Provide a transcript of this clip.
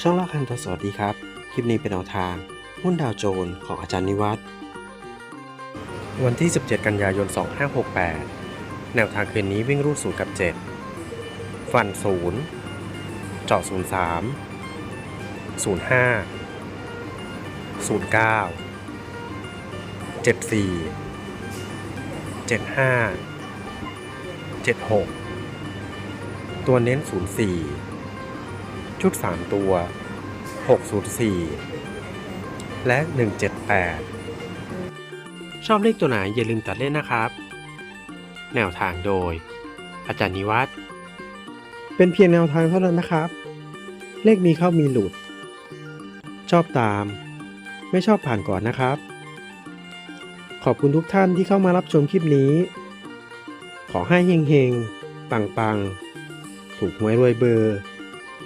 ช่องเล่าคันทอสวัสดีครับ คลิปนี้เป็นแนวทาง หุ้นดาวโจนของอาจารย์นิวัฒน์วันที่ 17 กันยายน 2568 แนวทางคืนนี้วิ่งรูด0กับ 7 ฟัน 0 เจาะ 03 05 09 74 75 76 ตัวเน้น 04 ชุด 3 ตัว 604 และ 178 ชอบเลขตัวไหนอย่าลืมตัดเล่นนะครับ แนวทางโดย อาจารย์นิวัฒน์เป็นเพียงแนวทางเท่านั้นนะครับ เลขมีเข้ามีหลุด ชอบตาม ไม่ชอบผ่านก่อนนะครับ ขอบคุณทุกท่านที่เข้ามารับชมคลิปนี้ ขอให้เฮงๆ ปังๆ ถูกหวยรวยเบอร์